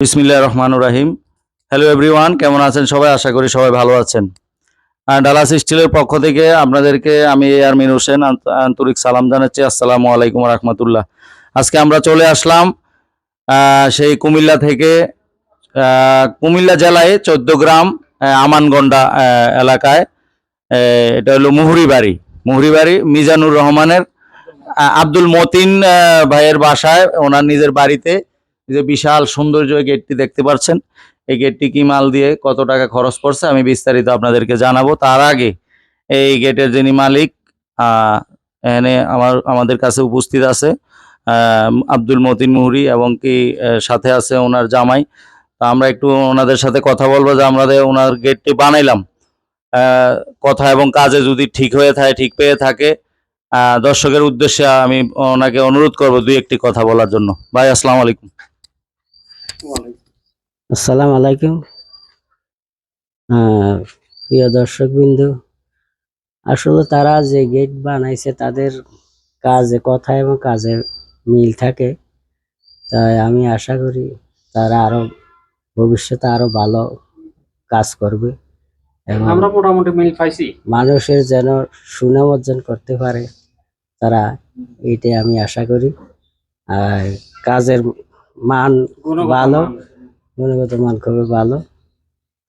বিসমিল্লাহ রহমান রাহিম। Hello everyone কেমন আছেন সবাই? আশা করি সবাই ভালো আছেন। ডালাস স্টিলের পক্ষ থেকে আপনাদেরকে আমি এয়ারমিন হোসেন আন্ত- আন্তরিক সালাম জানাচ্ছি। আসসালামু আলাইকুম রহমতুল্লাহ। আজকে আমরা চলে আসলাম সেই কুমিল্লা থেকে কুমিল্লা জেলায় চোদ্দ গ্রাম আমানগন্ডা এলাকায় এটা হলো মুহুরিবাড়ি মুহুরিবাড়ি মিজানুর রহমানের আব্দুল মতিন ভাইয়ের বাসায়, ওনার নিজের বাড়িতে যে বিশাল সৌন্দর্য গেটটি দেখতে পাচ্ছেন। এই গেটটি কি মাল দিয়ে কত টাকা খরচ পড়ছে আমি বিস্তারিত আপনাদেরকে জানাব। তার আগে এই গেটের যিনি মালিক এখানে আমার, আমাদের কাছে উপস্থিত আছে আব্দুল মতিন মুহুরি এবং কি সাথে আছে ওনার জামাই। তা আমরা একটু ওনাদের সাথে কথা বলব যে আমাদের ওনার গেটটি বানাইলাম। কথা এবং কাজে যদি ঠিক হয়ে থাকে, ঠিক পেয়ে থাকে দর্শকের উদ্দেশ্যে আমি ওনাকে অনুরোধ করব দুই একটি কথা বলার জন্য। ভাই, আসসালামু আলাইকুম। আসসালামু আলাইকুম। প্রিয় দর্শক বিন্দু আসলে তারা যে গেট বানাইছে তাদের কাজে কথা এবং কাজের মিল থাকে। তাই আমি আশা করি তারা আরও ভবিষ্যতে আরও ভালো কাজ করবে এবং আমরা মোটামুটি মিল পাইছি। মানুষের যেন সুনাম অর্জন করতে পারে তারা এইটাই আমি আশা করি। আর কাজের মান ভালো। গুণগত মান খুবই ভালো।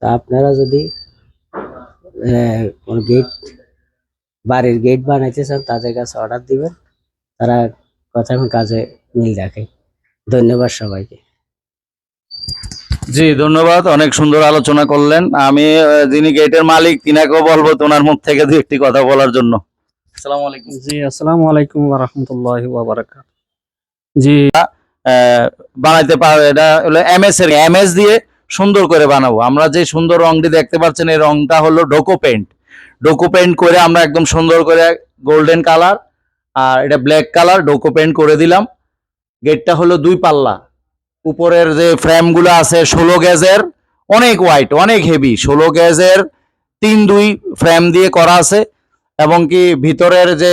তা আপনারা যদি আহ, কোনো গেট বাড়ির গেট বানাইতে চান তাদের কাছে অর্ডার দিবেন। তারা কথা এবং কাজে মিল রাখে। ধন্যবাদ সবাইকে। জি ধন্যবাদ। অনেক সুন্দর আলোচনা করলেন। আমি যিনি গেটের মালিক তিনাকেও বলব তোনার মুখ থেকে দু একটি কথা বলার জন্য। আসসালামু আলাইকুম। জি আসসালামু আলাইকুম ওয়া রাহমাতুল্লাহি ওয়া বারাকাতুহু। জি। বানাইতে পারবে এটা হলো এমএস এর এমএস দিয়ে সুন্দর করে বানাবো। আমরা যে সুন্দর রংটি দেখতে পাচ্ছেন, এই রংটা হলো ডোকো পেন্ট ডোকো পেন্ট করে আমরা একদম সুন্দর করে গোল্ডেন কালার আর এটা ব্ল্যাক কালার ডোকো পেন্ট করে দিলাম। গেটটা হলো দুই পাল্লা। উপরের যে ফ্রেমগুলো আছে, ষোলো গ্যাজের অনেক হোয়াইট অনেক হেভি ষোলো গ্যাজের তিন দুই ফ্রেম দিয়ে করা আছে এবং কি ভিতরের যে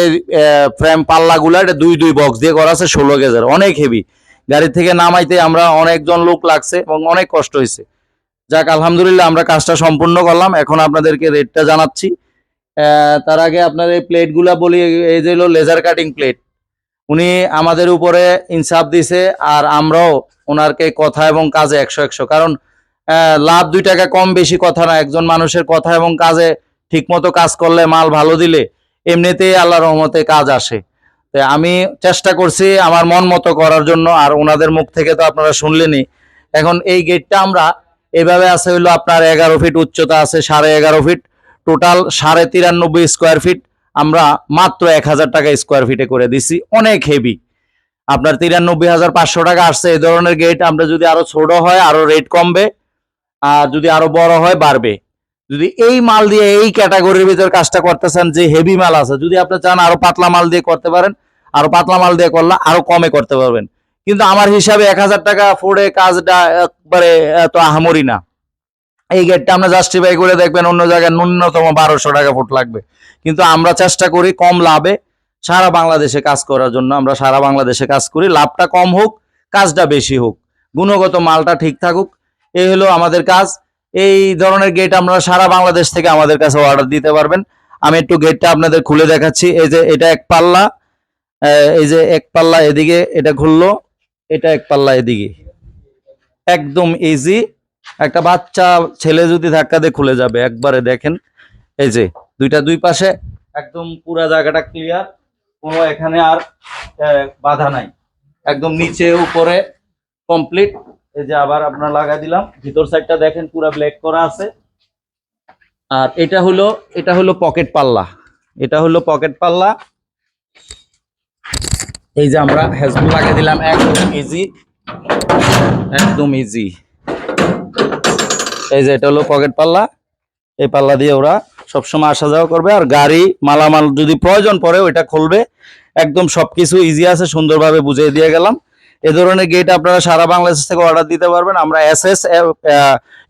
ফ্রেম পাল্লাগুলো, এটা দুই দুই বক্স দিয়ে করা আছে ষোলো গেজের, অনেক হেভি গাড়ি থেকে নামাইতে আমরা অনেকজন লোক লাগছে এবং অনেক কষ্ট হয়েছে। যাক, আলহামদুলিল্লাহ আমরা কাজটা সম্পূর্ণ করলাম। এখন আপনাদেরকে রেটটা জানাচ্ছি। তার আগে আপনার এই প্লেটগুলা বলি, এই যে হলো লেজার কাটিং প্লেট উনি আমাদের উপরে ইনসাফ দিছে আর আমরাও ওনারকে কথা এবং কাজে একশো একশো। কারণ লাভ দুই টাকা কম বেশি কথা না, একজন মানুষের কথা এবং কাজে ঠিকমতো কাজ করলে, মাল ভালো দিলে, এমনিতেই আল্লাহ রহমতে কাজ আসে। তো আমি চেষ্টা করছি আমার মন মতো করার জন্য, আর ওনাদের মুখ থেকে তো আপনারা শুনলেনই। এখন এই গেটটা আমরা এভাবে আছে হইল আপনার এগারো ফিট উচ্চতা আছে, সাড়ে এগারো ফিট টোটাল সাড়ে তিরানব্বই স্কোয়ার ফিট আমরা মাত্র এক হাজার টাকা স্কোয়ার ফিটে করে দিছি। অনেক হেভি আপনার তিরানব্বই হাজার পাঁচশো টাকা আসছে, এই ধরনের গেট আমরা যদি আরও ছোট হয়, আরও রেট কমবে, আর যদি আরও বড় হয়, বাড়বে। যদি এই মাল দিয়ে এই ক্যাটাগরির ভিতর কাজটা করতেছেন যে হেভি মাল আছে, যদি আপনি চান আরও পাতলা মাল দিয়ে করতে পারেন আরও পাতলা মাল দিয়ে করলে আরও কমে করতে পারবেন। কিন্তু আমার হিসাবে এক হাজার টাকা ফোড়ে কাজটা একবারে এত আহামরি না। এই গেটটা আমরা জাস্টিফাই করে দেখবেন অন্য জায়গায় ন্যূনতম বারোশো টাকা ফুট লাগবে। কিন্তু আমরা চেষ্টা করি কম লাভে সারা বাংলাদেশে কাজ করার জন্য। আমরা সারা বাংলাদেশে কাজ করি, লাভটা কম হোক, কাজটা বেশি হোক। গুণগত মালটা ঠিক থাকুক এই হলো আমাদের কাজ। এই ধরনের গেট আমরা সারা বাংলাদেশ থেকে আমাদের কাছে অর্ডার দিতে পারবেন। আমি একটু গেটটা আপনাদের খুলে দেখাচ্ছি। এই যে এটা এক পাল্লা। এই যে এক পাল্লা এদিকে এটা ঘুরলো, এটা এক পাল্লা এদিকে। একদম ইজি একটা বাচ্চা, ছেলে যদি ধাক্কা দিয়ে খুলে যাবে, একবারে দেখেন, এই যে দুইটা দুই পাশে, একদম পুরা জায়গাটা ক্লিয়ার কোনো এখানে আর বাধা নাই। একদম নিচে, উপরে কমপ্লিট এই যে আবার আপনার লাগা দিলাম। ভিতর সাইডটা দেখেন, পুরা ব্ল্যাক করা আছে। আর এটা হলো এটা হলো পকেট পাল্লা। এটা হলো পকেট পাল্লা। এই যে আমরা হেজবুল লাগিয়ে দিলাম একদম ইজি একদম ইজি এই যে এটা হলো পকেট পাল্লা। এই পাল্লা দিয়ে ওরা সবসময় আসা যাওয়া করবে আর গাড়ি, মালামাল যদি প্রয়োজন পড়ে ওইটা খুলবে। একদম সবকিছু ইজি আছে, সুন্দরভাবে বুঝিয়ে দিয়ে গেলাম। এ ধরনের গেট আপনারা সারা বাংলাদেশ থেকে অর্ডার দিতে পারবেন। আমরা এস এস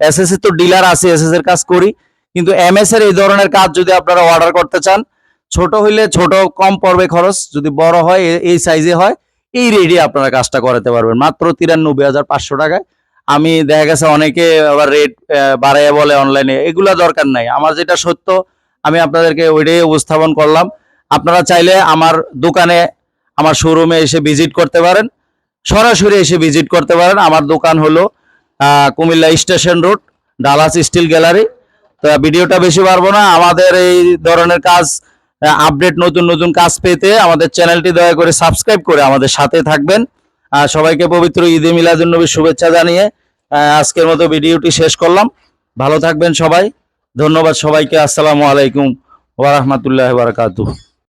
এস এস তো ডিলার আছে এস এস এর কাজ করি। কিন্তু এম এস এর এই ধরনের কাজ যদি আপনারা অর্ডার করতে চান ছোট হইলে ছোট, কম পড়বে খরচ, যদি বড় হয় এই সাইজে হয়, এই রেডি আপনারা কাজটা করাতে পারবেন। মাত্র তিরানব্বই হাজার পাঁচশো টাকায়। আমি দেখা গেছে অনেকে আবার রেট বাড়াইয়া বলে অনলাইনে এগুলা দরকার নাই। আমার যেটা সত্য, আমি আপনাদেরকে ওইটাই উপস্থাপন করলাম। আপনারা চাইলে আমার দোকানে, আমার শোরুমে এসে ভিজিট করতে পারেন। সরাসরি এসে ভিজিট করতে পারেন। আমার দোকান হলো Comilla station road Dallas steel gallery তো ভিডিওটা বেশি পারব না। আমাদের এই ধরনের কাজ আপডেট নতুন নতুন কাজ পেতে আমাদের চ্যানেলটি দয়া করে সাবস্ক্রাইব করে আমাদের সাথে থাকবেন। আর সবাইকে পবিত্র ঈদে মিলাদুন্নবীর শুভেচ্ছা জানিয়ে আজকের মতো ভিডিওটি শেষ করলাম। ভালো থাকবেন সবাই। ধন্যবাদ সবাইকে। আসসালামু আলাইকুম ওয়া রাহমাতুল্লাহি ওয়া বারাকাতুহু।